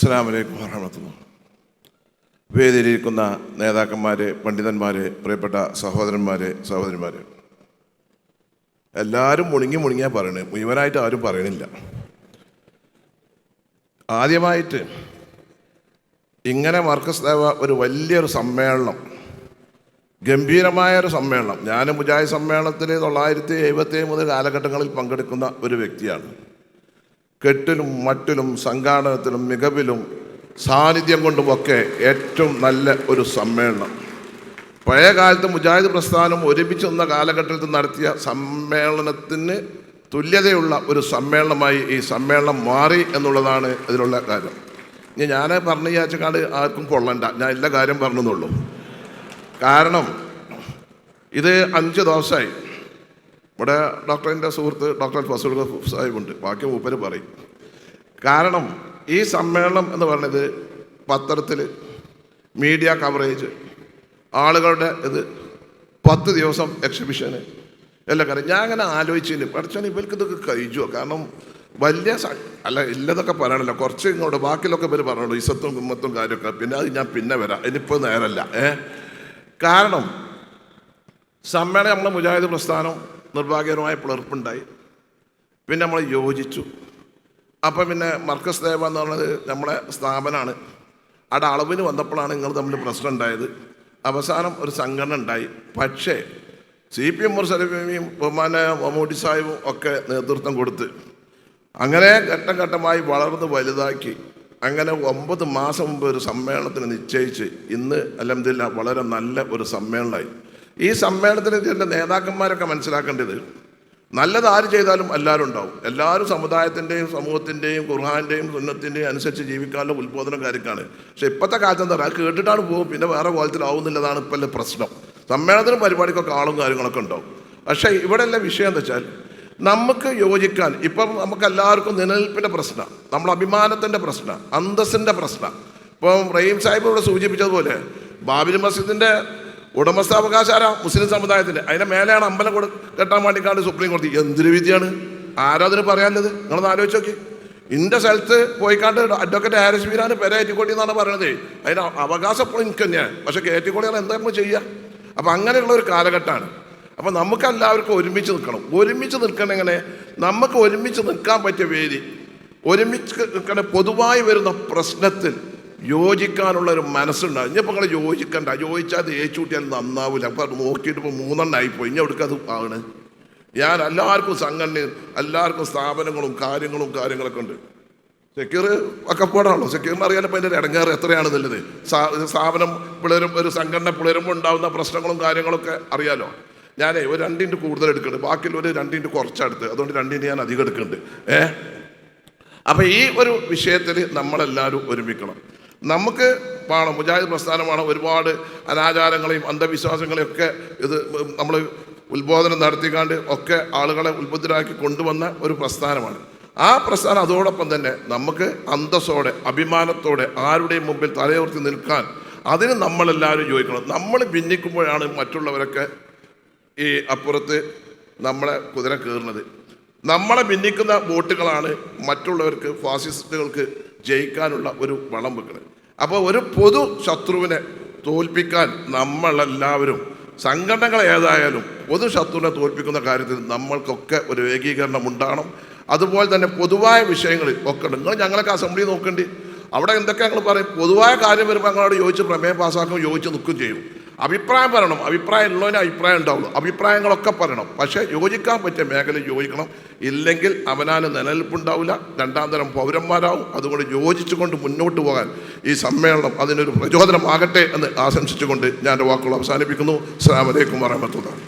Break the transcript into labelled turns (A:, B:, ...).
A: അസ്സാം വലൈക്കും വാഹമത്തുള്ള വേദിയിലിരിക്കുന്ന നേതാക്കന്മാർ പണ്ഡിതന്മാർ പ്രിയപ്പെട്ട സഹോദരന്മാർ സഹോദരിമാർ എല്ലാവരും മുണുങ്ങി മുണുങ്ങിയാൽ പറയണേ. മുഴുവനായിട്ട് ആരും പറയണില്ല. ആദ്യമായിട്ട് ഇങ്ങനെ മർക്കസ് ദേവ ഒരു വലിയൊരു സമ്മേളനം ഗംഭീരമായൊരു സമ്മേളനം. ഞാൻ മുജാഹിദ് സമ്മേളനത്തിൽ തൊള്ളായിരത്തി എഴുപത്തി മുതൽ കാലഘട്ടങ്ങളിൽ പങ്കെടുക്കുന്ന ഒരു വ്യക്തിയാണ്. കെട്ടിലും മട്ടിലും സംഘാടനത്തിലും മികവിലും സാന്നിധ്യം കൊണ്ടുമൊക്കെ ഏറ്റവും നല്ല ഒരു സമ്മേളനം. പഴയ കാലത്ത് മുജാഹിദ് പ്രസ്ഥാനം ഒരുമിച്ച് നിന്ന കാലഘട്ടത്തിൽ നടത്തിയ സമ്മേളനത്തിന് തുല്യതയുള്ള ഒരു സമ്മേളനമായി ഈ സമ്മേളനം മാറി എന്നുള്ളതാണ് ഇതിലുള്ള കാര്യം. ഇനി ഞാൻ പറഞ്ഞു വിചാരിച്ചാൽ ആർക്കും കൊള്ളണ്ട. ഞാൻ എല്ലാ കാര്യം പറഞ്ഞെന്നുള്ളൂ കാരണം ഇത് അഞ്ച് ദിവസമായി. ഇവിടെ ഡോക്ടറിന്റെ സുഹൃത്ത് ഡോക്ടർ ഫസൂൽ സാഹിബുണ്ട്. ബാക്കി മൂപ്പര് പറയും. കാരണം ഈ സമ്മേളനം എന്ന് പറയുന്നത് പത്രത്തിൽ മീഡിയ കവറേജ് ആളുകളുടെ ഇത് പത്ത് ദിവസം എക്സിബിഷന് എല്ലാം കാര്യം. ഞാൻ അങ്ങനെ ആലോചിച്ചില്ല. പഠിച്ചാൽ ഇവർക്ക് ഇതൊക്കെ കഴിച്ചോ. കാരണം വലിയ അല്ല ഇല്ലതൊക്കെ പറയണല്ലോ. കുറച്ച് ഇങ്ങോട്ട് ബാക്കിലൊക്കെ ഇവർ പറഞ്ഞോളൂ ഇസത്തും കുമ്മത്തും കാര്യമൊക്കെ. പിന്നെ അത് ഞാൻ പിന്നെ വരാം. ഇനിയിപ്പോൾ നേരല്ല. ഏ? കാരണം സമ്മേളനം നമ്മുടെ മുജാഹിദ് പ്രസ്ഥാനം നിർഭാഗ്യകരമായ പിളർപ്പുണ്ടായി. പിന്നെ നമ്മൾ യോജിച്ചു. അപ്പം പിന്നെ മർക്കസ് ദേവ എന്ന് പറഞ്ഞത് നമ്മളെ സ്ഥാപനമാണ് അവിടെ അളവിന് വന്നപ്പോഴാണ് നിങ്ങൾ തമ്മിൽ പ്രശ്നം ഉണ്ടായത്. അവസാനം ഒരു സംഘടന ഉണ്ടായി. പക്ഷേ സി പി എം മുർസലിമിയും ബഹുമാന മമ്മൂട്ടി സാഹിബും ഒക്കെ നേതൃത്വം കൊടുത്ത് അങ്ങനെ ഘട്ടം ഘട്ടമായി വളർന്ന് വലുതാക്കി. അങ്ങനെ ഒമ്പത് മാസം മുമ്പ് ഒരു സമ്മേളനത്തിന് നിശ്ചയിച്ച് ഇന്ന് അലഹമില്ല വളരെ നല്ല ഒരു സമ്മേളനമായി. ഈ സമ്മേളനത്തിന് ചെന്ന നേതാക്കന്മാരൊക്കെ മനസ്സിലാക്കേണ്ടത് നല്ലത് ആര് ചെയ്താലും എല്ലാവരും ഉണ്ടാവും. എല്ലാവരും സമുദായത്തിന്റെയും സമൂഹത്തിന്റെയും ഖുർഹാന്റെയും സുന്നത്തിന്റെയും അനുസരിച്ച് ജീവിക്കാനുള്ള ഉത്ബോധന കാര്യക്കാണ്. പക്ഷെ ഇപ്പോഴത്തെ കാലത്ത് എന്താ പറയുക? കേട്ടിട്ടാണ് പോകും. പിന്നെ വേറെ കോലത്തിലാവുന്നില്ലതാണ് ഇപ്പോഴത്തെ പ്രശ്നം. സമ്മേളനത്തിനും പരിപാടിക്കൊക്കെ ആളും കാര്യങ്ങളൊക്കെ ഉണ്ടാവും. പക്ഷേ ഇവിടെയുള്ള വിഷയം എന്താ വെച്ചാൽ നമുക്ക് യോജിക്കാൻ ഇപ്പം നമുക്ക് എല്ലാവർക്കും നിലനിൽപ്പിന്റെ പ്രശ്നം നമ്മുടെ അഭിമാനത്തിന്റെ പ്രശ്നം അന്തസ്സിന്റെ പ്രശ്നം ഇപ്പം റഹീം സാഹിബ് ഇവിടെ സൂചിപ്പിച്ചതുപോലെ ബാബിൽ മസ്ജിദിന്റെ ഉടമസ്ഥാവകാശാര മുസ്ലിം സമുദായത്തിന്റെ അതിന്റെ മേലെയാണ് അമ്പലം കൊടു കെട്ടാൻ വേണ്ടിക്കാണ്ട് സുപ്രീം കോടതി. എന്തൊരു വിധിയാണ്? ആരാധന പറയാനുള്ളത്? നിങ്ങളൊന്ന് ആലോചിച്ച് നോക്കി. ഇന്റെ സ്ഥലത്ത് പോയിക്കാണ്ട് അഡ്വക്കേറ്റ് ഹാരിസ് മീരാന് പെര ഏറ്റിക്കോടി എന്നാണ് പറയണത്. അതിന് അവകാശം എനിക്ക് തന്നെയാണ് പക്ഷേ കയറ്റിക്കോടിയാണ് എന്താ നമ്മൾ ചെയ്യുക അപ്പം അങ്ങനെയുള്ള ഒരു കാലഘട്ടമാണ്. അപ്പം നമുക്ക് എല്ലാവർക്കും ഒരുമിച്ച് നിൽക്കണം. ഒരുമിച്ച് നിൽക്കണം എങ്ങനെ? നമുക്ക് ഒരുമിച്ച് നിൽക്കാൻ പറ്റിയ വേദി. ഒരുമിച്ച് നിൽക്കണ പൊതുവായി വരുന്ന പ്രശ്നത്തിൽ യോജിക്കാനുള്ള ഒരു മനസ്സുണ്ടാവും. ഇനി നിങ്ങൾ യോജിക്കണ്ട. യോജിച്ചാൽ ഏച്ചൂട്ടിയാൽ നന്നാവില്ല അപ്പം നോക്കിയിട്ട് ഇപ്പോൾ മൂന്നെണ്ണായിപ്പോയി ഇനി അവിടേക്ക് അത് ആണ് ഞാൻ എല്ലാവർക്കും സംഘടനയും എല്ലാവർക്കും സ്ഥാപനങ്ങളും കാര്യങ്ങളും കാര്യങ്ങളൊക്കെ ഉണ്ട്. സെക്യൂർ ഒക്കെ പോടാണല്ലോ സെക്യൂറിന് ഇപ്പം അതിന്റെ ഇടങ്ങേറ് എത്രയാണെന്നുള്ളത് സ്ഥാപനം പിളരും ഒരു സംഘടന പിളരുമ്പോൾ ഉണ്ടാകുന്ന പ്രശ്നങ്ങളും കാര്യങ്ങളൊക്കെ അറിയാലോ? ഞാനേ ഒരു രണ്ടിന്റെ കൂടുതൽ എടുക്കുന്നുണ്ട്. ബാക്കിയുള്ള ഒരു രണ്ടിന്റെ കുറച്ചെടുത്ത് അതുകൊണ്ട് രണ്ടിന്റെ ഞാൻ അധികം എടുക്കുന്നുണ്ട്. ഏ? അപ്പം ഈ ഒരു വിഷയത്തിൽ നമ്മളെല്ലാവരും ഒരുമിക്കണം. നമുക്ക് പാണ് മുജാഹിദ് പ്രസ്ഥാനമാണ് ഒരുപാട് അനാചാരങ്ങളെയും അന്ധവിശ്വാസങ്ങളെയും ഒക്കെ ഇത് നമ്മൾ ഉത്ബോധനം നടത്തിക്കാണ്ട് ഒക്കെ ആളുകളെ ഉത്ബുദ്ധരാക്കി കൊണ്ടുവന്ന ഒരു പ്രസ്ഥാനമാണ്. ആ പ്രസ്ഥാനം അതോടൊപ്പം തന്നെ നമുക്ക് അന്തസ്സോടെ അഭിമാനത്തോടെ ആരുടെയും മുമ്പിൽ തലയോർത്തി നിൽക്കാൻ അതിന് നമ്മളെല്ലാവരും ചോദിക്കണം നമ്മൾ ഭിന്നിക്കുമ്പോഴാണ് മറ്റുള്ളവരൊക്കെ ഈ അപ്പുറത്ത് നമ്മളെ കുതിര കയറുന്നത് നമ്മളെ ഭിന്നിക്കുന്ന വോട്ടുകളാണ് മറ്റുള്ളവർക്ക് ഫാസിസ്റ്റുകൾക്ക് ജയിക്കാനുള്ള ഒരു വളം വെക്കുന്നത് അപ്പോൾ ഒരു പൊതു ശത്രുവിനെ തോൽപ്പിക്കാൻ നമ്മളെല്ലാവരും സംഘടനകൾ ഏതായാലും പൊതു ശത്രുവിനെ തോൽപ്പിക്കുന്ന കാര്യത്തിൽ നമ്മൾക്കൊക്കെ ഒരു ഏകീകരണം ഉണ്ടാകണം. അതുപോലെ തന്നെ പൊതുവായ വിഷയങ്ങളിൽ ഒക്കെ നിങ്ങൾ ഞങ്ങളൊക്കെ അസംബ്ലി നോക്കേണ്ടി. അവിടെ എന്തൊക്കെ ഞങ്ങൾ പറയും? പൊതുവായ കാര്യം വരുമ്പോൾ ഞങ്ങളോട് ചോദിച്ച് പ്രമേയം പാസ്സാക്കും ചോദിച്ച് നിൽക്കും ചെയ്യും. അഭിപ്രായം പറയണം. അഭിപ്രായം ഉള്ളതിന് അഭിപ്രായം ഉണ്ടാവുള്ളൂ അഭിപ്രായങ്ങളൊക്കെ പറയണം. പക്ഷേ യോജിക്കാൻ പറ്റിയ മേഖല യോജിക്കണം. ഇല്ലെങ്കിൽ അവനാന് നിലനിൽപ്പുണ്ടാവില്ല. രണ്ടാം തരം പൗരന്മാരാവും. അതുകൊണ്ട് യോജിച്ചുകൊണ്ട് മുന്നോട്ട് പോകാൻ ഈ സമ്മേളനം അതിനൊരു പ്രചോദനമാകട്ടെ എന്ന് ആശംസിച്ചുകൊണ്ട് ഞാൻ എന്റെ വാക്കുകൾ അവസാനിപ്പിക്കുന്നു. അസ്സാം വലൈക്കും വറഹമത്തുള്ള